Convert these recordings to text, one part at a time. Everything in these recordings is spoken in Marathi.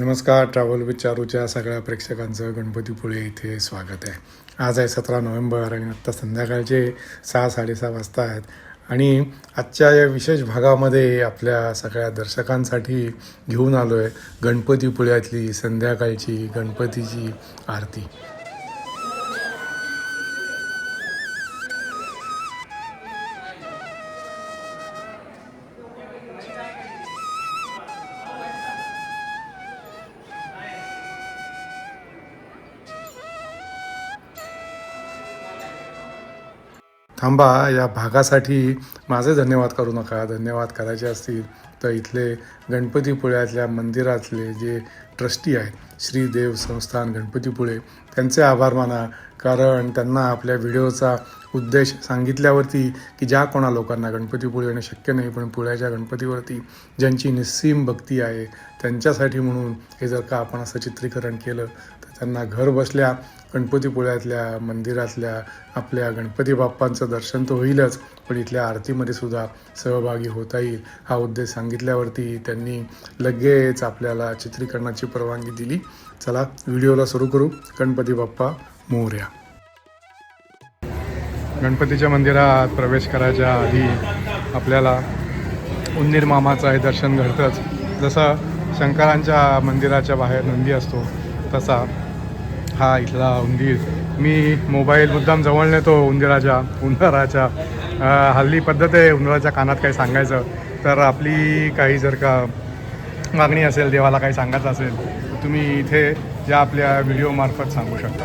नमस्कार ट्रॅव्हल विचारूच्या सगळ्या प्रेक्षकांचं गणपतीपुळे इथे स्वागत आहे. आज आहे सतरा नोव्हेंबर आणि आत्ता संध्याकाळचे सहा साडेसहा वाजता आहेत. आणि आजच्या या विशेष भागामध्ये आपल्या सगळ्या दर्शकांसाठी घेऊन आलो आहे गणपतीपुळ्यातली संध्याकाळची गणपतीची आरती. थांबा या भागासाठी माझे धन्यवाद करू नका. धन्यवाद करायचे असतील तर इथले गणपतीपुळ्यातल्या मंदिरातले जे ट्रस्टी आहेत श्रीदेव संस्थान गणपतीपुळे त्यांचे आभार माना. कारण त्यांना आपल्या व्हिडिओचा उद्देश सांगितल्यावरती की ज्या कोणा लोकांना गणपतीपुळे येणं शक्य नाही पण पुण्याच्या गणपतीवरती ज्यांची निस्सीम भक्ती आहे त्यांच्यासाठी म्हणून हे जर का आपण असं चित्रीकरण केलं तर त्यांना घर बसल्या गणपतीपुळ्यातल्या मंदिरातल्या आपल्या गणपती बाप्पांचं दर्शन तर होईलच पण इथल्या आरतीमध्ये सुद्धा सहभागी होता येईल. हा उद्देश सांगितल्यावरती त्यांनी लगेच आपल्याला चित्रीकरणाची परवानगी दिली. चला व्हिडिओला सुरू करू. गणपती बाप्पा मोर्या. गणपतीच्या मंदिरात प्रवेश करायच्या आधी आपल्याला उंदीर मामाचं हे दर्शन घडतंच. जसं शंकरांच्या मंदिराच्या बाहेर नंदी असतो तसा हा इथला उंदीर. मी मोबाईल मुद्दाम जवळ नेतो उंदीराच्या उंदराच्या. हल्ली पद्धत आहे उंदराच्या कानात काही सांगायचं. तर आपली काही जर का मागणी असेल देवाला काही सांगायचं असेल तर तुम्ही इथे या आपल्या व्हिडिओमार्फत सांगू शकता.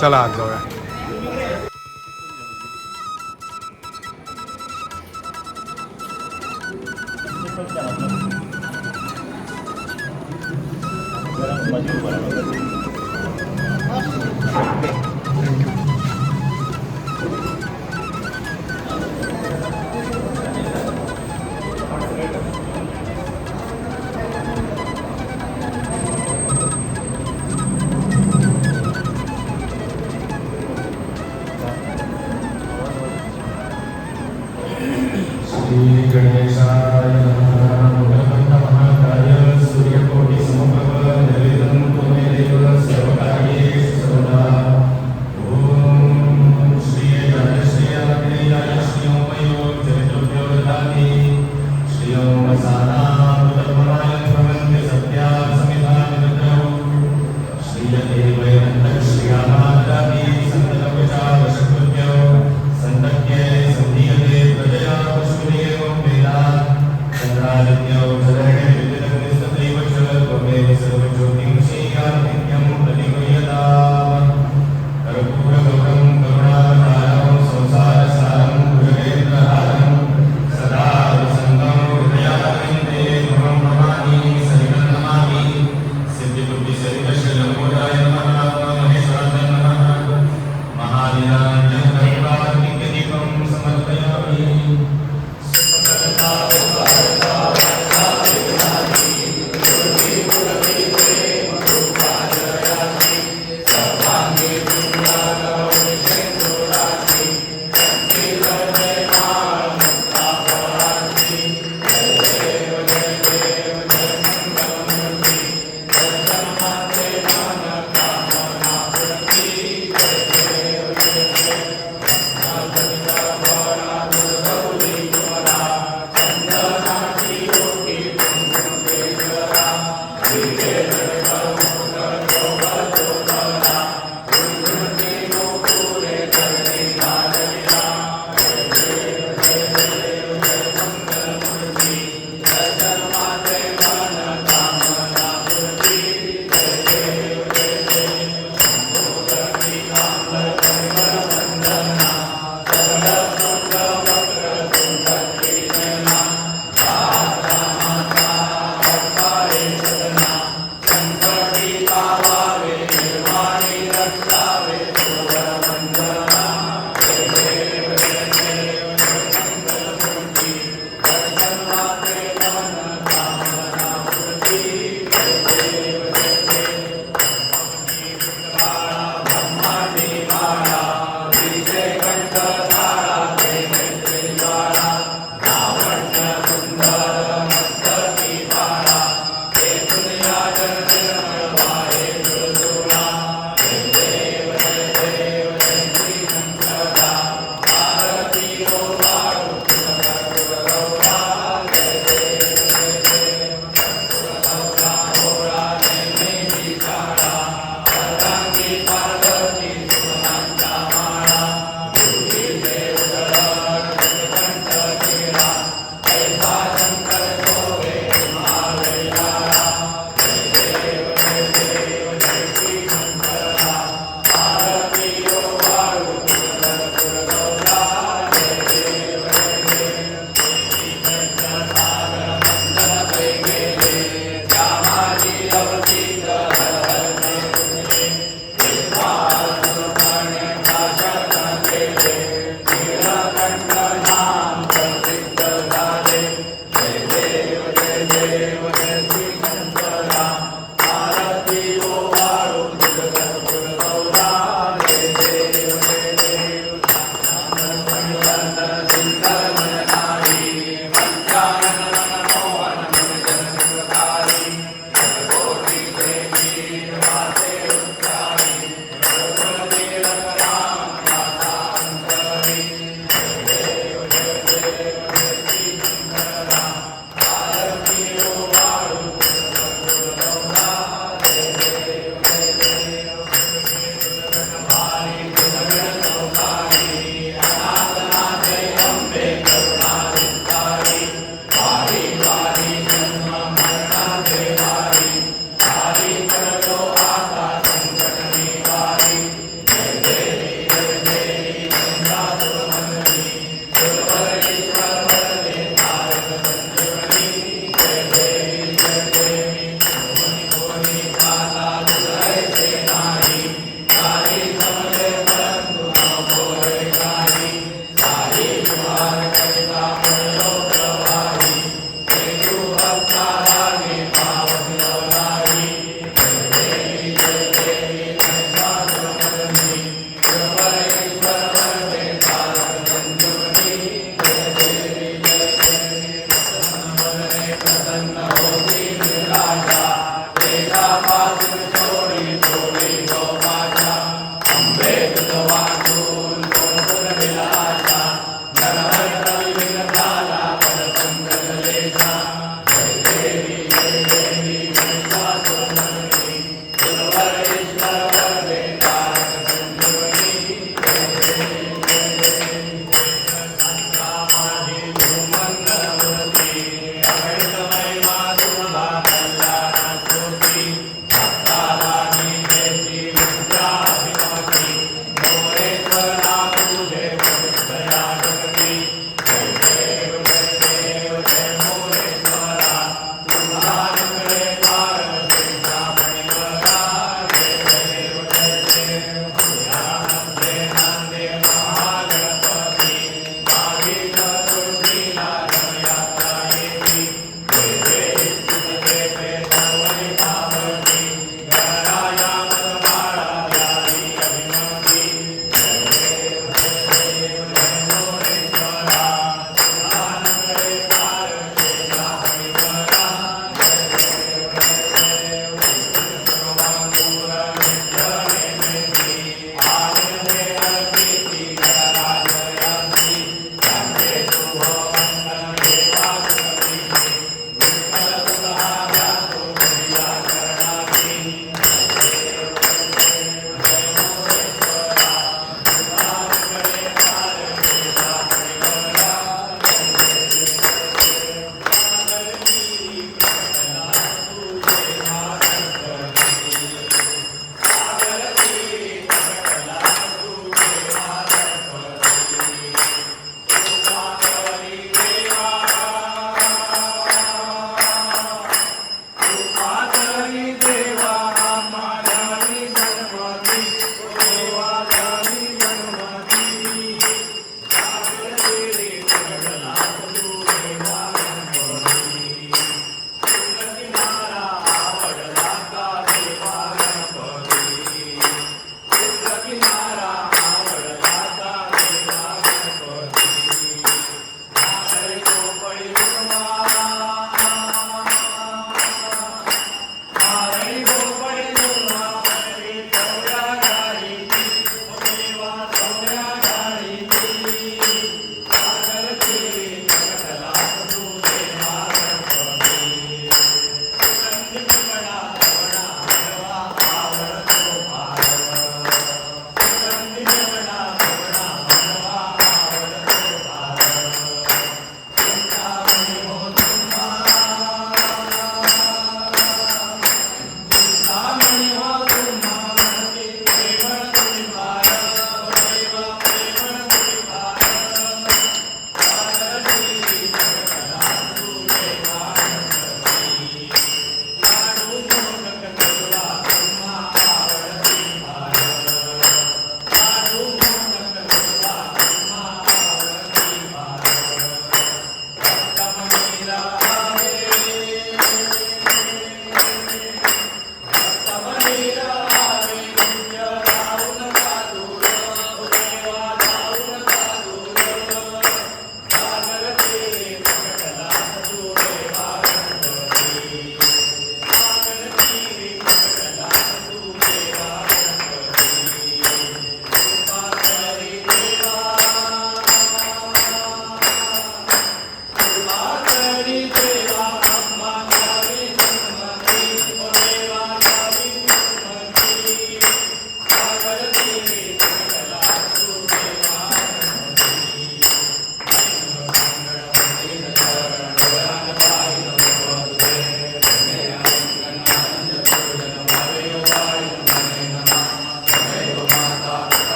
चला आज जाऊया Gönül Eczanı I know.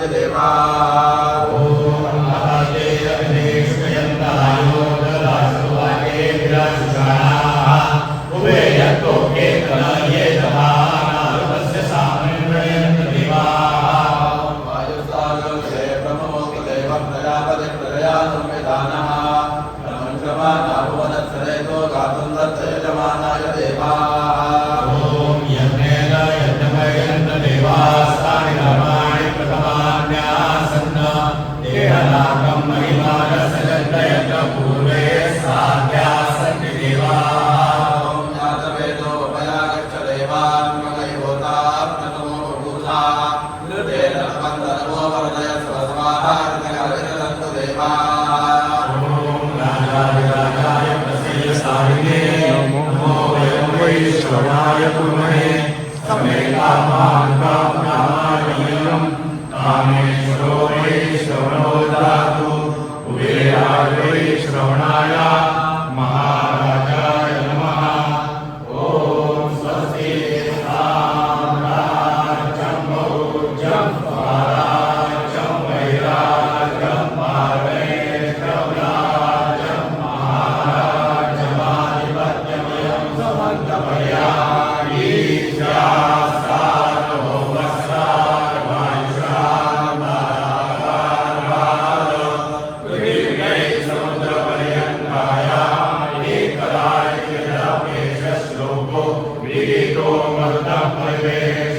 Vande ലാഭം മഹിമാരസലത്തയത്ത പൂർവ Narayan. Jesro, Vigito, Marta, Plebe,